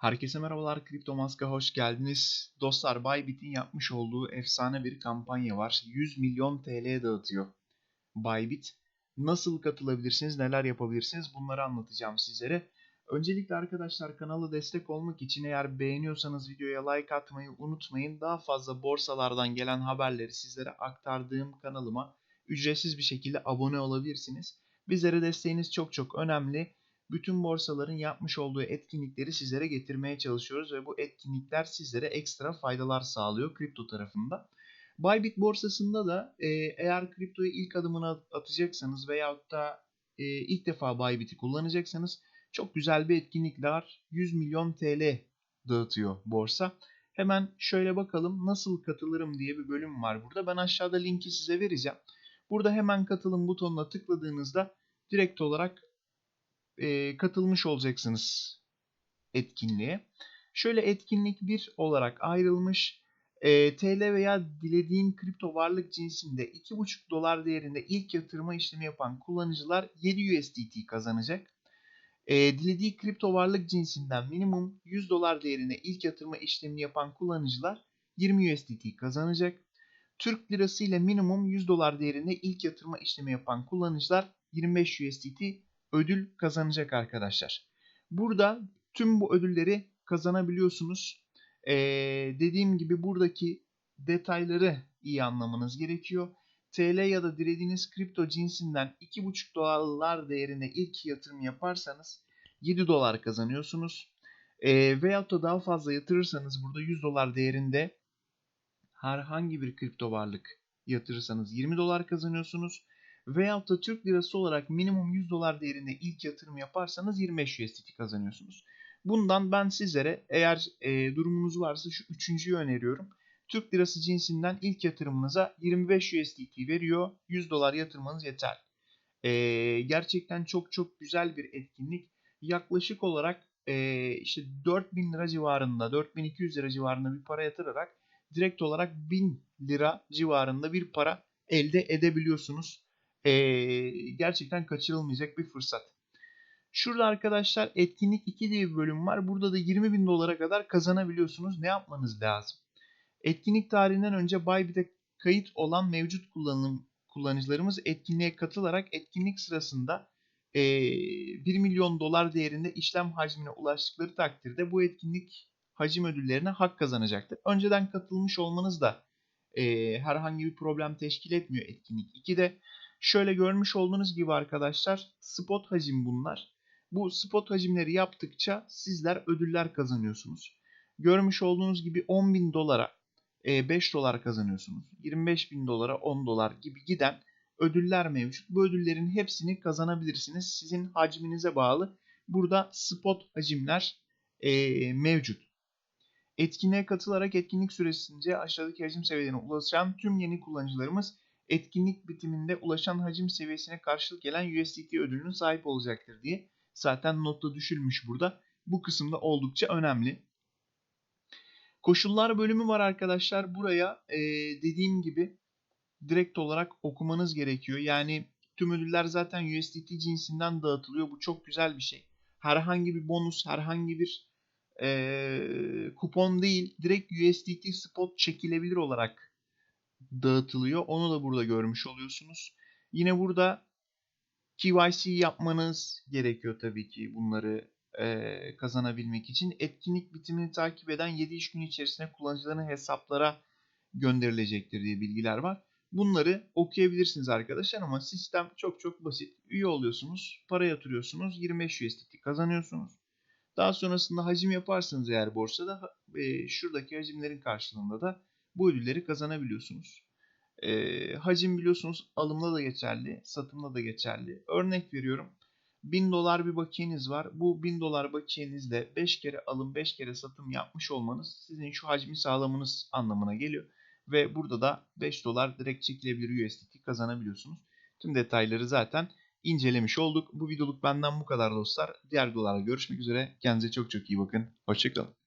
Herkese merhabalar, Kripto Mask'a hoş geldiniz. Dostlar, Bybit'in yapmış olduğu efsane bir kampanya var. 100 milyon TL dağıtıyor Bybit. Nasıl katılabilirsiniz, neler yapabilirsiniz bunları anlatacağım sizlere. Öncelikle arkadaşlar kanala destek olmak için eğer beğeniyorsanız videoya like atmayı unutmayın. Daha fazla borsalardan gelen haberleri sizlere aktardığım kanalıma ücretsiz bir şekilde abone olabilirsiniz. Bizlere desteğiniz çok çok önemli bütün borsaların yapmış olduğu etkinlikleri sizlere getirmeye çalışıyoruz ve bu etkinlikler sizlere ekstra faydalar sağlıyor kripto tarafında. Bybit borsasında da e, eğer kriptoya ilk adımını atacaksanız veyahut da e, ilk defa Bybit'i kullanacaksanız çok güzel bir etkinlikler 100 milyon TL dağıtıyor borsa. Hemen şöyle bakalım nasıl katılırım diye bir bölüm var burada. Ben aşağıda linki size vereceğim. Burada hemen katılım butonuna tıkladığınızda direkt olarak e, katılmış olacaksınız etkinliğe. Şöyle etkinlik 1 olarak ayrılmış. E, TL veya dilediğin kripto varlık cinsinde 2,5 dolar değerinde ilk yatırma işlemi yapan kullanıcılar 7 USDT kazanacak. E, dilediği kripto varlık cinsinden minimum 100 dolar değerine ilk yatırma işlemini yapan kullanıcılar 20 USDT kazanacak. Türk lirası ile minimum 100 dolar değerinde ilk yatırma işlemi yapan kullanıcılar 25 USDT ödül kazanacak arkadaşlar. Burada tüm bu ödülleri kazanabiliyorsunuz. Ee, dediğim gibi buradaki detayları iyi anlamanız gerekiyor. TL ya da dilediğiniz kripto cinsinden 2,5 dolarlar değerinde ilk yatırım yaparsanız 7 dolar kazanıyorsunuz. E, veyahut da daha fazla yatırırsanız burada 100 dolar değerinde herhangi bir kripto varlık yatırırsanız 20 dolar kazanıyorsunuz. Veyahut da Türk lirası olarak minimum 100 dolar değerinde ilk yatırım yaparsanız 25 USDT kazanıyorsunuz. Bundan ben sizlere eğer e, durumunuz varsa şu üçüncüyü öneriyorum. Türk lirası cinsinden ilk yatırımınıza 25 USDT veriyor. 100 dolar yatırmanız yeter. E, gerçekten çok çok güzel bir etkinlik. Yaklaşık olarak e, işte 4000 lira civarında, 4200 lira civarında bir para yatırarak direkt olarak 1000 lira civarında bir para elde edebiliyorsunuz e, gerçekten kaçırılmayacak bir fırsat. Şurada arkadaşlar etkinlik 2 diye bir bölüm var. Burada da 20 bin dolara kadar kazanabiliyorsunuz. Ne yapmanız lazım? Etkinlik tarihinden önce Bybit'e kayıt olan mevcut kullanım kullanıcılarımız etkinliğe katılarak etkinlik sırasında e, 1 milyon dolar değerinde işlem hacmine ulaştıkları takdirde bu etkinlik hacim ödüllerine hak kazanacaktır. Önceden katılmış olmanız da e, herhangi bir problem teşkil etmiyor etkinlik 2'de. Şöyle görmüş olduğunuz gibi arkadaşlar spot hacim bunlar. Bu spot hacimleri yaptıkça sizler ödüller kazanıyorsunuz. Görmüş olduğunuz gibi 10 bin dolara 5 e, dolar kazanıyorsunuz. 25 bin dolara 10 dolar gibi giden ödüller mevcut. Bu ödüllerin hepsini kazanabilirsiniz. Sizin hacminize bağlı. Burada spot hacimler e, mevcut. Etkinliğe katılarak etkinlik süresince aşağıdaki hacim seviyelerine ulaşan tüm yeni kullanıcılarımız etkinlik bitiminde ulaşan hacim seviyesine karşılık gelen USDT ödülünün sahip olacaktır diye zaten notta düşülmüş burada. Bu kısımda oldukça önemli. Koşullar bölümü var arkadaşlar. Buraya e, dediğim gibi direkt olarak okumanız gerekiyor. Yani tüm ödüller zaten USDT cinsinden dağıtılıyor. Bu çok güzel bir şey. Herhangi bir bonus, herhangi bir e, kupon değil. Direkt USDT spot çekilebilir olarak dağıtılıyor. Onu da burada görmüş oluyorsunuz. Yine burada KYC yapmanız gerekiyor tabii ki bunları e, kazanabilmek için. Etkinlik bitimini takip eden 7 iş günü içerisinde kullanıcıların hesaplara gönderilecektir diye bilgiler var. Bunları okuyabilirsiniz arkadaşlar ama sistem çok çok basit. Üye oluyorsunuz, para yatırıyorsunuz, 25 USDT kazanıyorsunuz. Daha sonrasında hacim yaparsanız eğer borsada e, şuradaki hacimlerin karşılığında da bu ödülleri kazanabiliyorsunuz. E, hacim biliyorsunuz alımda da geçerli, satımda da geçerli. Örnek veriyorum. 1000 dolar bir bakiyeniz var. Bu 1000 dolar bakiyenizle 5 kere alım 5 kere satım yapmış olmanız sizin şu hacmi sağlamanız anlamına geliyor. Ve burada da 5 dolar direkt çekilebilir USDT kazanabiliyorsunuz. Tüm detayları zaten incelemiş olduk. Bu videoluk benden bu kadar dostlar. Diğer videolarda görüşmek üzere. Kendinize çok çok iyi bakın. Hoşçakalın.